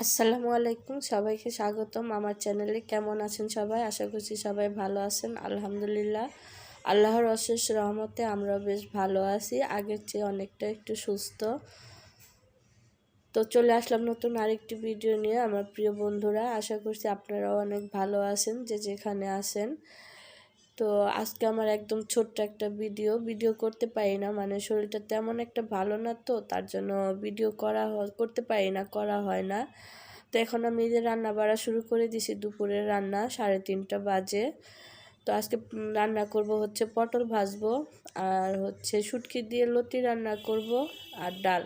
আসসালামু আলাইকুম, সবাইকে স্বাগতম আমার চ্যানেলে। কেমন আছেন সবাই? আশা করছি সবাই ভালো আছেন। আলহামদুলিল্লাহ, আল্লাহর অশেষ রহমতে আমরা বেশ ভালো আছি। আগের চেয়ে অনেকটা একটু সুস্থ। তো চলে আসলাম নতুন আরেকটি ভিডিও নিয়ে, আমার প্রিয় বন্ধুরা। আশা করছি আপনারাও অনেক ভালো আছেন, যে যেখানে আছেন। তো আজকে আমার একদম ছোট্ট একটা ভিডিও। ভিডিও করতে পারি না মানে শরীরটা তেমন একটা ভালো না তো, তার জন্য ভিডিও করা করতে পারি না, করা হয় না। তো এখন আমি যে রান্না বাড়া শুরু করে দিছি দুপুরের রান্না সাড়ে তিনটা বাজে। তো আজকে রান্না করব হচ্ছে পটল ভাজবো, আর হচ্ছে শুটকি দিয়ে লতি রান্না করব, আর ডাল।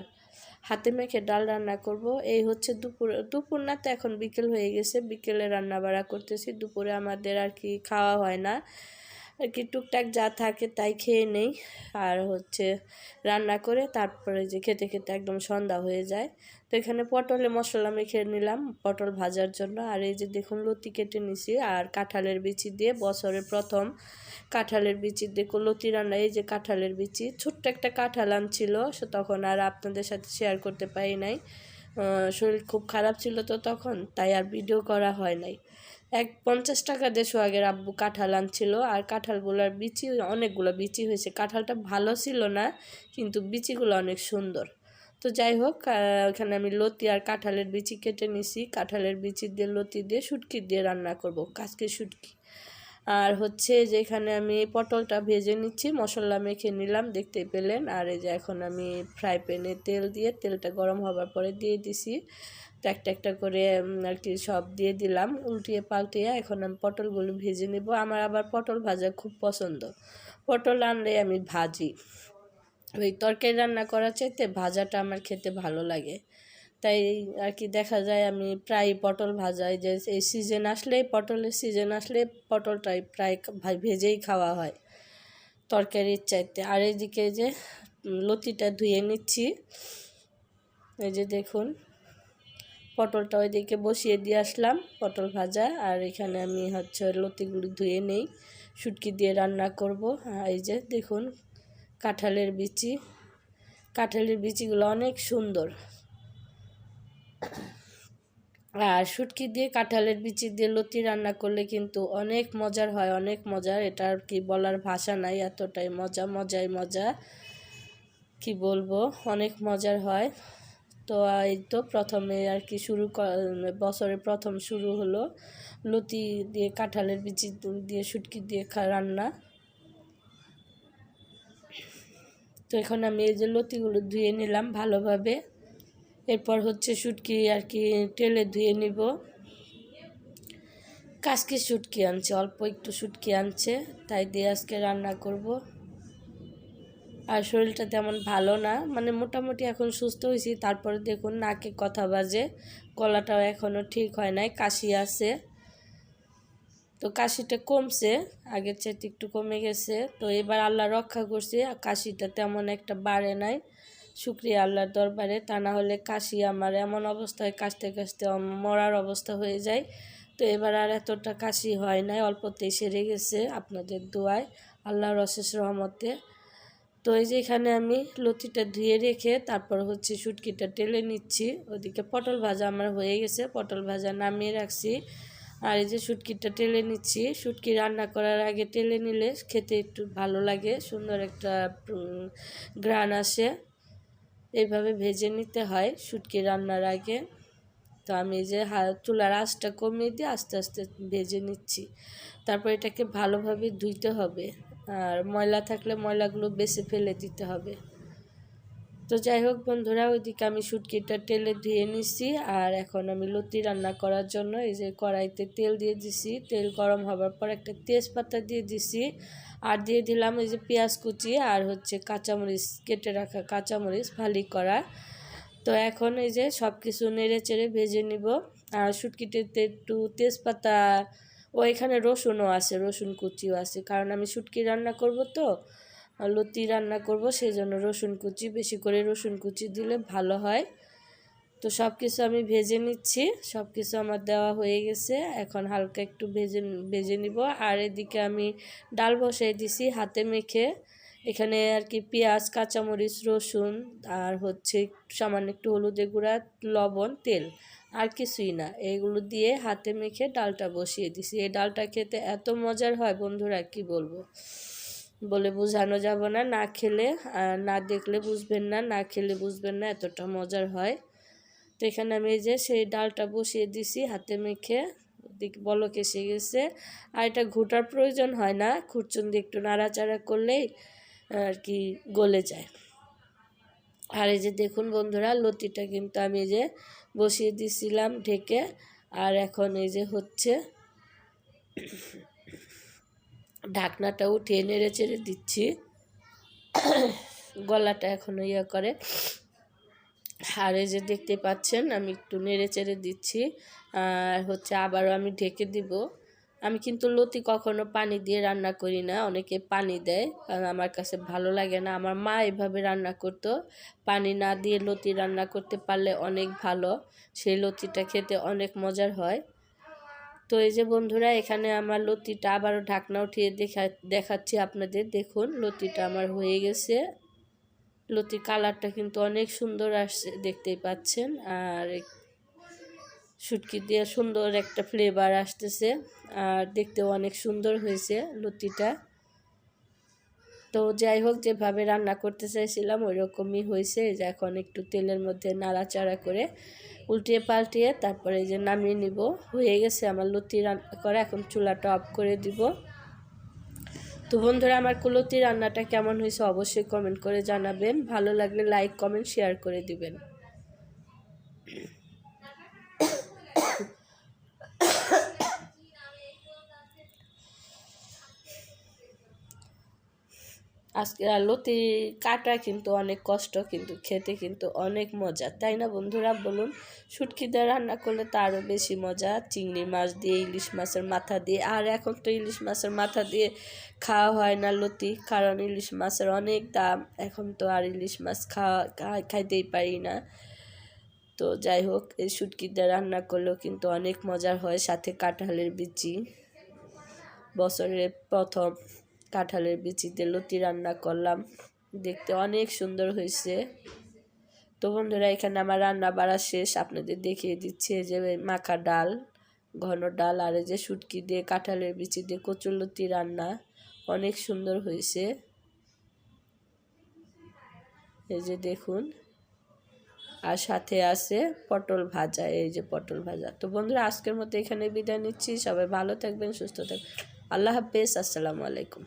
হাতে মেখে ডাল রান্না করব। এই হচ্ছে দুপুর দুপুর না তো এখন বিকেল হয়ে গেছে, বিকেলে রান্না বাড়া করতেছি, দুপুরে আমাদের আর কি খাওয়া হয় না। আর কি টুকটাক যা থাকে তাই খেয়ে নেই। আর হচ্ছে রান্না করে তারপরে যে খেতে খেতে একদম সন্ধ্যা হয়ে যায়। তো এখানে পটলে মশলা মেখে নিলাম পটল ভাজার জন্য। আর এই যে দেখুন লতি কেটে নিছি আর কাঁঠালের বিচি দিয়ে বছরের প্রথম কাঁঠালের বিচি দেখো লতি রান্না। এই যে কাঁঠালের বিচি, ছোট্ট একটা কাঁঠাল সে তখন আর আপনাদের সাথে শেয়ার করতে পারি নাই। শরীর খুব খারাপ ছিল তো তখন, তাই আর ভিডিও করা হয় নাই। এক পঞ্চাশ টাকা দিয়ে আগের আব্বু কাঁঠাল আনছিল, আর কাঁঠালগুলোর বিচি, অনেকগুলো বিচি হয়েছে। কাঁঠালটা ভালো ছিল না, কিন্তু বিচিগুলো অনেক সুন্দর। তো যাই হোক ওখানে আমি লতি আর কাঁঠালের বিচি কেটে নিছি। কাঁঠালের বিচি দিয়ে, লতি দিয়ে, শুটকি দিয়ে রান্না করব। কাজকে শুটকি। আর হচ্ছে যে এখানে আমি পটলটা ভেজে নিচ্ছি, মশলা মেখে নিলাম, দেখতে পেলেন। আর এই যে এখন আমি ফ্রাই প্যানে তেল দিয়ে, তেলটা গরম হবার পরে দিয়ে দিছি। তো একটা একটা করে আর কি সব দিয়ে দিলাম, উল্টিয়ে পাল্টিয়ে এখন আমি পটলগুলো ভেজে নেব। আমার আবার পটল ভাজা খুব পছন্দ। পটল আনলে আমি ভাজি। ওই তরকারি রান্না করার চাইতে ভাজাটা আমার খেতে ভালো লাগে। তাই আর কি দেখা যায় আমি প্রায় পটল ভাজাই। যে এই সিজন আসলেই পটলের সিজন আসলে পটলটাই প্রায় ভেজেই খাওয়া হয় তরকারির চাইতে। আর এইদিকে যে লতিটা ধুয়ে নিচ্ছি। এই যে দেখুন, পটলটা ওইদিকে বসিয়ে দিয়ে আসলাম পটল ভাজা। আর এখানে আমি হচ্ছে লতিগুলি ধুয়ে নেই, শুটকি দিয়ে রান্না করব। এই যে দেখুন, কাঁঠালের বিচি। কাঁঠালের বিচিগুলো অনেক সুন্দর। আর শুটকি দিয়ে কাঁঠালের বিচি দিয়ে লতি রান্না করলে কিন্তু অনেক মজার হয়, অনেক মজার। এটা আর কি বলার ভাষা নাই, এতটাই মজা, মজাই মজা। কি বলব, অনেক মজার হয়। তো এই তো প্রথমে আর কি শুরু বছরের প্রথম শুরু হলো লতি দিয়ে কাঁঠালের বিচি দিয়ে শুটকি দিয়ে খা, রান্না। তো এখন আমি এই যে লতিগুলো ধুয়ে নিলাম ভালোভাবে। এরপর হচ্ছে শুটকি আর কি, তেলে ধুয়ে নিব। কাজকে শুটকি আনছে, অল্প একটু শুটকি আনছে, তাই দিয়ে আজকে রান্না করব। আর শরীরটা তেমন ভালো না মানে মোটামুটি এখন সুস্থ হয়েছি, তারপরে দেখুন নাকে কথা বাজে, গলাটাও এখনও ঠিক হয় নাই, কাশি আছে। তো কাশিটা কমছে, আগের চাইতে একটু কমে গেছে, তো এবার আল্লাহ রক্ষা করছে কাশিটা তেমন একটা বাড়ে নাই। শুক্রিয়া আল্লাহর দরবারে। তা না হলে কাশি আমার এমন অবস্থায় কাশতে কাশতে মরার অবস্থা হয়ে যায়। তো এবার আর এতটা কাশি হয় নাই, অল্পতেই সেরে গেছে আপনাদের দোয়ায়, আল্লাহর অশেষ রহমতে। তো এই যে এখানে আমি লতিটা ধুয়ে রেখে তারপর হচ্ছে শুটকিটা টেলে নিচ্ছি। ওদিকে পটল ভাজা আমার হয়ে গেছে, পটল ভাজা নামিয়ে রাখছি। আর এই যে শুটকিটা টেলে নিচ্ছি, শুটকি রান্না করার আগে টেলে নিলে খেতে একটু ভালো লাগে, সুন্দর একটা গ্রান আসে। এইভাবে ভেজে নিতে হয় শুটকি রান্নার আগে। তো আমি যে চুলার আঁচটা কমিয়ে দিয়ে আস্তে আস্তে ভেজে নিচ্ছি। তারপর এটাকে ভালোভাবে ধুইতে হবে। আর ময়লা থাকলে ময়লাগুলো বেছে ফেলে দিতে হবে। তো যাই হোক বন্ধুরা, ওইদিকে আমি শুটকিটা তেলে ধুয়ে নিছি, আর এখন আমি লতি রান্না করার জন্য এই যে কড়াইতে তেল দিয়ে দিছি। তেল গরম হবার পর একটা তেজপাতা দিয়ে দিছি, আর দিয়ে দিলাম এই যে পেঁয়াজ কুচি আর হচ্ছে কাঁচামরিচ, কেটে রাখা কাঁচামরিচ ভালি করা। তো এখন এই যে সব কিছু নেড়ে চেড়ে ভেজে নিব, আর শুটকিটিতে একটু তেজপাতা, ও এখানে রসুনও আছে, রসুন কুচিও আছে, কারণ আমি শুটকি রান্না করব তো লতি রান্না করব সেই জন্য রসুন কুচি, বেশি করে রসুন কুচি দিলে ভালো হয়। তো সব কিছু আমি ভেজে নিচ্ছি সব কিছু আমার দেওয়া হয়ে গেছে। এখন হালকা একটু ভেজে ভেজে নিব। আর এদিকে আমি ডাল বসাই দিছি হাতে মেখে। এখানে আর কি পেঁয়াজ, কাঁচামরিচ, রসুন আর হচ্ছে সামান্য একটু হলুদে গুঁড়া, লবণ, তেল আর কিছুই না। এগুলো দিয়ে হাতে মেখে ডালটা বসিয়ে দিছি। এই ডালটা খেতে এত মজার হয় বন্ধুরা, কি বলব? বলে বোঝানো যাব না। না খেলে না দেখলে বুঝবেন না না খেলে বুঝবেন না, এতটা মজার হয়। তো এখানে আমি এই যে সেই ডালটা বসিয়ে দিছি হাতে মেখে, দিক বলক এসে গেছে। আর এটা ঘুটার প্রয়োজন হয় না খুরচুন দিয়ে একটু নাড়াচাড়া করলেই, আর কি, গলে যায়। আর এই যে দেখুন বন্ধুরা, লতিটা কিন্তু আমি যে বসিয়ে দিছিলাম ঢেকে। আর এখন এই যে হচ্ছে ঢাকনাটা উঠিয়ে নেড়ে চেড়ে দিচ্ছি। গলাটা এখনও ইয়ে করে। আর যে দেখতে পাচ্ছেন, আমি একটু নেড়ে চেড়ে দিচ্ছি। আর হচ্ছে আবারও আমি ঢেকে দিব। আমি কিন্তু লতি কখনো পানি দিয়ে রান্না করি না, অনেকে পানি দেয়, কারণ আমার কাছে ভালো লাগে না। আমার মা এভাবে রান্না করতো। পানি না দিয়ে লতি রান্না করতে পারলে অনেক ভালো। সেই লতিটা খেতে অনেক মজার হয়। তো এই যে বন্ধুরা, এখানে আমার লতিটা আবারও ঢাকনা উঠিয়ে দেখা, দেখাচ্ছি আপনাদের। দেখুন, লতিটা আমার হয়ে গেছে। লতি কালারটা কিন্তু অনেক সুন্দর আসছে, দেখতেই পাচ্ছেন। আর শুটকি দিয়ে সুন্দর একটা ফ্লেভার আসতেছে। আর দেখতেও অনেক সুন্দর হয়েছে লতিটা। তো যাই হোক যেভাবে রান্না করতে চাইছিলাম ওই রকমই হয়েছে যে এখন একটু তেলের মধ্যে নাড়াচাড়া করে উল্টিয়ে পাল্টিয়ে তারপরে যে নামিয়ে নিব। হয়ে গেছে আমার লতি রান্না করা। এখন চুলাটা অফ করে দিব। তো বন্ধুরা, আমার কুলতি রান্নাটা কেমন হয়েছে অবশ্যই কমেন্ট করে জানাবেন। ভালো লাগলে লাইক, কমেন্ট, শেয়ার করে দিবেন। আজকে লতি কাটা কিন্তু অনেক কষ্ট, কিন্তু খেতে কিন্তু অনেক মজা। তাই না বন্ধুরা? বলুন, শুটকি দিয়ে রান্না করলে তো আরও বেশি মজা। চিংড়ি মাছ দিয়ে, ইলিশ মাছের মাথা দিয়ে, আর এখন তো ইলিশ মাছের মাথা দিয়ে খাওয়া হয় না লতি, কারণ ইলিশ মাছের অনেক দাম। এখন তো আর ইলিশ মাছ খাওয়া, খাইতেই পারি না। তো যাই হোক, এই শুটকি দিয়ে রান্না করলেও কিন্তু অনেক মজার হয়, সাথে কাঁঠালের বিচি। বছরের প্রথম কাঁঠালের বিচিতে লতি রান্না করলাম। দেখতে অনেক সুন্দর হয়েছে। তো বন্ধুরা, এখানে আমার রান্না বাড়া শেষ। আপনাদের দেখিয়ে দিচ্ছে যে মাখা ডাল, ঘন ডাল আর যে শুটকি দিয়ে কাঁঠালের বিচি দিয়ে কচুরলতি রান্না। অনেক সুন্দর হয়েছে। এই যে দেখুন। আর সাথে আছে পটল ভাজা, এই যে পটল ভাজা। তো বন্ধুরা, আজকের মতো এখানে বিদায় নিচ্ছি। সবাই ভালো থাকবেন, সুস্থ থাকবেন। আল্লাহ হাফেজ, আসসালামু আলাইকুম।